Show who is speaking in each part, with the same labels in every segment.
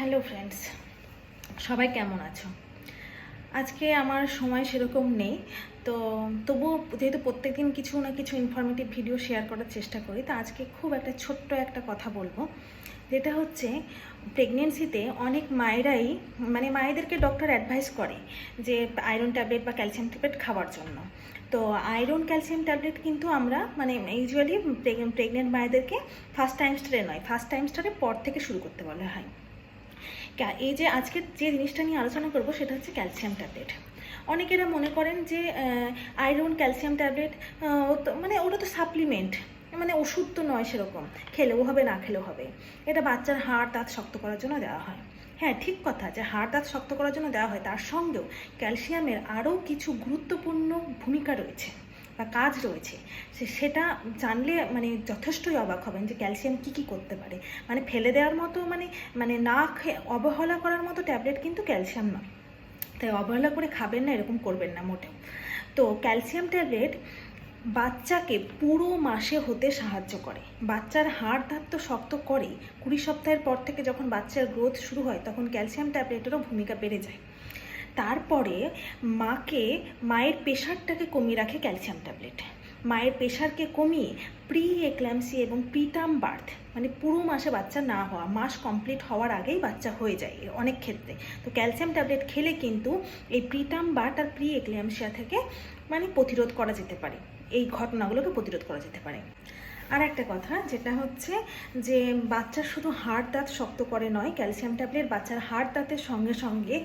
Speaker 1: Hello friends, সবাই কেমন আছো? আজকে আমার সময় সেরকম নেই, তো তবুও যেহেতু প্রত্যেকদিন কিছু না কিছু ইনফরমেটিভ ভিডিও শেয়ার করার চেষ্টা করি, তো আজকে খুব একটা ছোট্ট একটা কথা বলব। যেটা হচ্ছে প্রেগনেন্সিতে অনেক মায়েরাই মানে মায়েদেরকে ডক্টর অ্যাডভাইস করে যে আয়রন ট্যাবলেট বা ক্যালসিয়াম ট্যাবলেট খাওয়ার জন্য। তো আয়রন ক্যালসিয়াম ট্যাবলেট কিন্তু আমরা মানে ইউজুয়ালি প্রেগনেন্ট মায়েদেরকে ফার্স্ট টাইমস্টারে নয় ফার্স্ট টাইম টাইমস্টারে পর থেকে শুরু করতে বলা হয়। এই যে আজকে যে জিনিসটা নিয়ে আলোচনা করব সেটা হচ্ছে ক্যালসিয়াম ট্যাবলেট অনেকেরা মনে করেন যে আয়রন ক্যালসিয়াম ট্যাবলেট মানে ওটা তো সাপ্লিমেন্ট মানে ওষুধ তো নয় সেরকম, খেলেও হবে, না খেলেও হবে। এটা বাচ্চার হাড় দাঁত শক্ত করার জন্য দেওয়া হয়। হ্যাঁ ঠিক কথা যে হাড় দাঁত শক্ত করার জন্য দেওয়া হয়, তার সঙ্গেও ক্যালসিয়ামের আরও কিছু গুরুত্বপূর্ণ ভূমিকা রয়েছে। বা কাজ রয়েছে, সে সেটা জানলে মানে যথেষ্টই অবাক হবেন যে ক্যালসিয়াম কি কি করতে পারে। মানে ফেলে দেওয়ার মতো মানে মানে না অবহেলা করার মতো ট্যাবলেট কিন্তু ক্যালসিয়াম নয় তাই অবহেলা করে খাবেন না, এরকম করবেন না মোটেও। তো ক্যালসিয়াম ট্যাবলেট বাচ্চাকে পুরো মাসে হতে সাহায্য করে। বাচ্চার হাড় দাঁত তো শক্ত করেই। কুড়ি সপ্তাহের পর থেকে যখন বাচ্চার গ্রোথ শুরু হয়, তখন ক্যালসিয়াম ট্যাবলেটেরও ভূমিকা বেড়ে যায়। তারপরে মাকে মায়ের প্রেশারটাকে কমিয়ে রাখে ক্যালসিয়াম ট্যাবলেট। মায়ের প্রেশারকে কমিয়ে প্রি এক্ল্যামসি এবং প্রিটাম বার্থ মানে পুরো মাসে বাচ্চা না হওয়া, মাস কমপ্লিট হওয়ার আগেই বাচ্চা হয়ে যায় অনেক ক্ষেত্রে। তো ক্যালসিয়াম ট্যাবলেট খেলে কিন্তু এই প্রিটাম বার্থ আর প্রি এক্ল্যামসিয়া থেকে মানে প্রতিরোধ করা যেতে পারে। এই ঘটনাগুলোকে প্রতিরোধ করা যেতে পারে। আর একটা কথা, যেটা হচ্ছে যে বাচ্চার শুধু হাড় দাঁত শক্ত করে নয়, ক্যালসিয়াম ট্যাবলেট বাচ্চার হাড় দাঁতের সঙ্গে সঙ্গে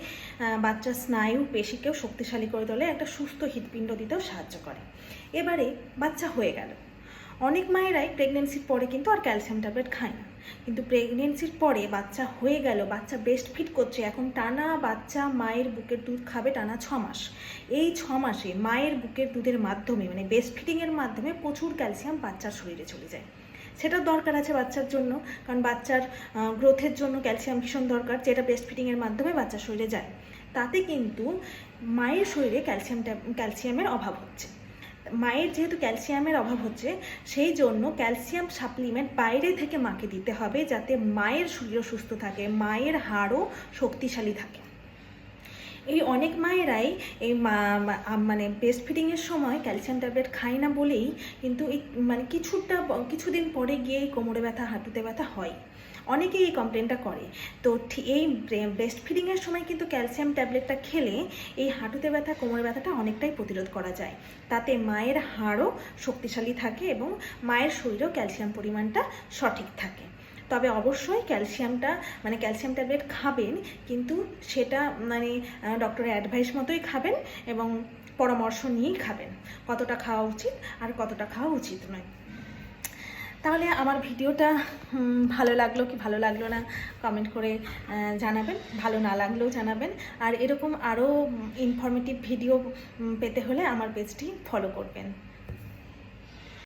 Speaker 1: বাচ্চার স্নায়ু পেশিকেও শক্তিশালী করে তোলে, একটা সুস্থ হৃদপিণ্ড দিতেও সাহায্য করে। এবারে বাচ্চা হয়ে গেল। অনেক মায়েরাই প্রেগনেন্সির পরে কিন্তু আর ক্যালসিয়াম ট্যাবলেট খায় না। কিন্তু প্রেগনেন্সির পরে বাচ্চা হয়ে গেল, বাচ্চা ব্রেস্ট ফিট করছে, এখন টানা বাচ্চা মায়ের বুকের দুধ খাবে টানা ছ মাস। এই ছ মাসে মায়ের বুকের দুধের মাধ্যমে মানে ব্রেস্ট ফিটিংয়ের মাধ্যমে প্রচুর ক্যালসিয়াম বাচ্চার শরীরে চলে যায়। সেটার দরকার আছে বাচ্চার জন্য, কারণ বাচ্চার গ্রোথের জন্য ক্যালসিয়াম ভীষণ দরকার, যেটা ব্রেস্ট ফিটিংয়ের মাধ্যমে বাচ্চার শরীরে যায়। তাতে কিন্তু মায়ের শরীরে ক্যালসিয়াম ক্যালসিয়ামের অভাব হচ্ছে। মায়ের যেহেতু ক্যালসিয়ামের অভাব হচ্ছে, সেই জন্য ক্যালসিয়াম সাপ্লিমেন্ট বাইরে থেকে মাকে দিতে হবে যাতে মায়ের শরীরও সুস্থ থাকে, মায়ের হাড়ও শক্তিশালী থাকে। এই অনেক মায়েরাই এই মানে ব্রেস্ট ফিডিংয়ের সময় ক্যালসিয়াম ট্যাবলেট খায় না বলেই কিন্তু এই মানে কিছুটা কিছুদিন পরে গিয়ে কোমরে ব্যথা, হাঁটুতে ব্যথা হয়। অনেকেই এই কমপ্লেনটা করে। তো এই ব্রেস্ট ফিডিংয়ের সময় কিন্তু ক্যালসিয়াম ট্যাবলেটটা খেলে এই হাঁটুতে ব্যথা, কোমরে ব্যথাটা অনেকটাই প্রতিরোধ করা যায়। তাতে মায়ের হাড়ও শক্তিশালী থাকে এবং মায়ের শরীরেও ক্যালসিয়াম পরিমাণটা সঠিক থাকে। তবে অবশ্যই ক্যালসিয়ামটা মানে ক্যালসিয়াম ট্যাবলেট খাবেন, কিন্তু সেটা মানে ডক্টরের অ্যাডভাইস মতোই খাবেন এবং পরামর্শ নিয়েই খাবেন। কতটা খাওয়া উচিত আর কতটা খাওয়া উচিত নয়। তাহলে আমার ভিডিওটা ভালো লাগল কি ভালো লাগল না কমেন্ট করে জানাবেন। ভালো না লাগলেও জানাবেন। আর এরকম আরও ইনফরমেটিভ ভিডিও পেতে হলে আমার পেজটি ফলো করবেন।